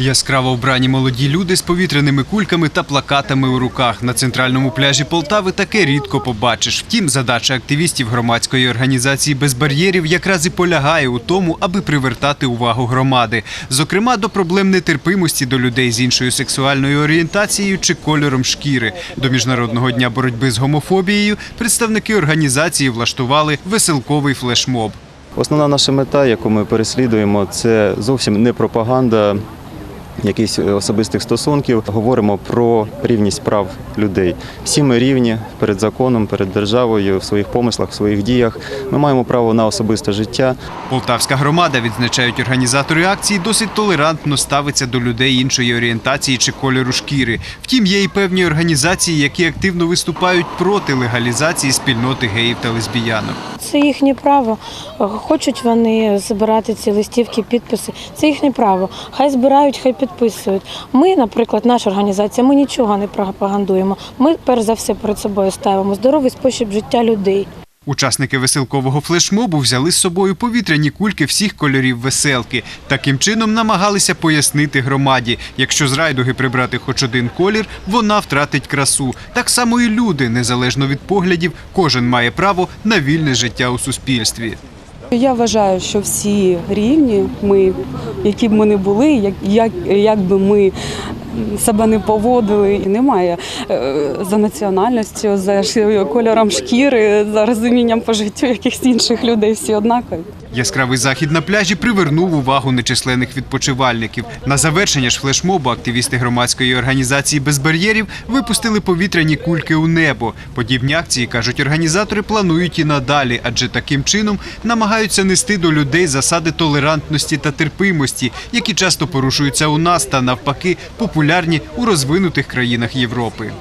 Яскраво вбрані молоді люди з повітряними кульками та плакатами у руках на центральному пляжі Полтави таке рідко побачиш. Втім, задача активістів громадської організації без бар'єрів якраз і полягає у тому, аби привертати увагу громади, зокрема до проблем нетерпимості до людей з іншою сексуальною орієнтацією чи кольором шкіри. До міжнародного дня боротьби з гомофобією представники організації влаштували веселковий флешмоб. Основна наша мета, яку ми переслідуємо, це зовсім не пропаганда якихось особистих стосунків. Говоримо про рівність прав людей. Всі ми рівні перед законом, перед державою, в своїх помислах, в своїх діях. Ми маємо право на особисте життя. Полтавська громада, відзначають організатори акції, досить толерантно ставиться до людей іншої орієнтації чи кольору шкіри. Втім, є і певні організації, які активно виступають проти легалізації спільноти геїв та лесбіянок. Це їхнє право. Хочуть вони збирати ці листівки, підписи. Це їхнє право. Хай збирають, хай підписують. Ми, наприклад, наша організація, ми нічого не пропагандуємо. Ми перш за все перед собою ставимо здоровий спосіб життя людей. Учасники веселкового флешмобу взяли з собою повітряні кульки всіх кольорів веселки. Таким чином намагалися пояснити громаді, якщо з райдуги прибрати хоч один колір, вона втратить красу. Так само і люди, незалежно від поглядів, кожен має право на вільне життя у суспільстві. Я вважаю, що всі рівні, ми, які б ми не були, як, як, як би ми себе не поводили, І немає е, за національністю, за кольором шкіри, за розумінням по життю якихось інших людей, всі однакові. Яскравий захід на пляжі привернув увагу нечисленних відпочивальників. На завершення ж флешмобу активісти громадської організації без бар'єрів випустили повітряні кульки у небо. Подібні акції кажуть організатори планують і надалі, адже таким чином намагаються нести до людей засади толерантності та терпимості, які часто порушуються у нас та навпаки популярні у розвинутих країнах Європи.